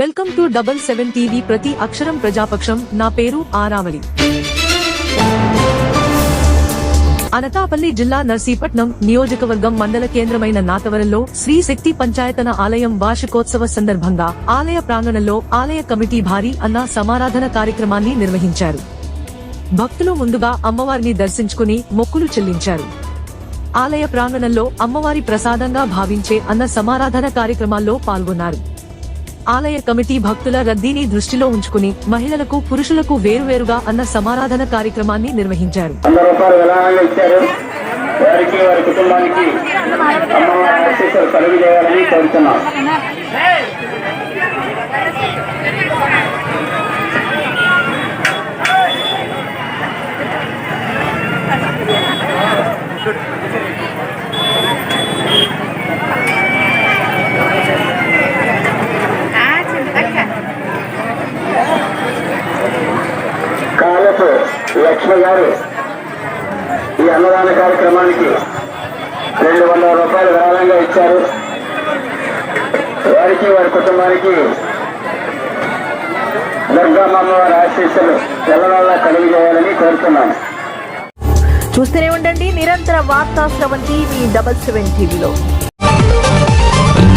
Welcome to double seven TV ప్రతి అక్షరం ప్రజాపక్షం. నా పేరు ఆరావళి. అనకాపల్లి జిల్లా నర్సీపట్నం నియోజకవర్గం మండల కేంద్రమైన నాతవరంలో శ్రీ శక్తి పంచాయతన ఆలయం వార్షికోత్సవ సందర్భంగా ఆలయ ప్రాంగణంలో ఆలయ కమిటీ భారీ అన్న సమారాధన కార్యక్రమాన్ని నిర్వహించారు. భక్తులు ముందుగా అమ్మవారిని దర్శించుకుని మొక్కులు చెల్లించారు. ఆలయ ప్రాంగణంలో అమ్మవారి ప్రసాదంగా భావించే అన్న సమారాధన కార్యక్రమాల్లో పాల్గొన్నారు. ఆలయ కమిటీ భక్తుల రద్దీని దృష్టిలో ఉంచుకుని మహిళలకు పురుషులకు వేరువేరుగా అన్న సమారాధన కార్యక్రమాన్ని నిర్వహించారు. కుటుంబానికి లక్ష్మి గారు ఈ అన్నదాన కార్యక్రమానికి రెండు వందల రూపాయలు విరాళంగా ఇచ్చారు. వారికి వారి కుటుంబానికి దుర్గమ్మ అమ్మవారి ఆశీస్సులు ఎల్లవల్లా కలిగి చేయాలని కోరుతున్నాను చూస్తూనే ఉండండి నిరంతర వార్తా శ్రవంతి మీ డబల్ సెవెన్ టీవీలో.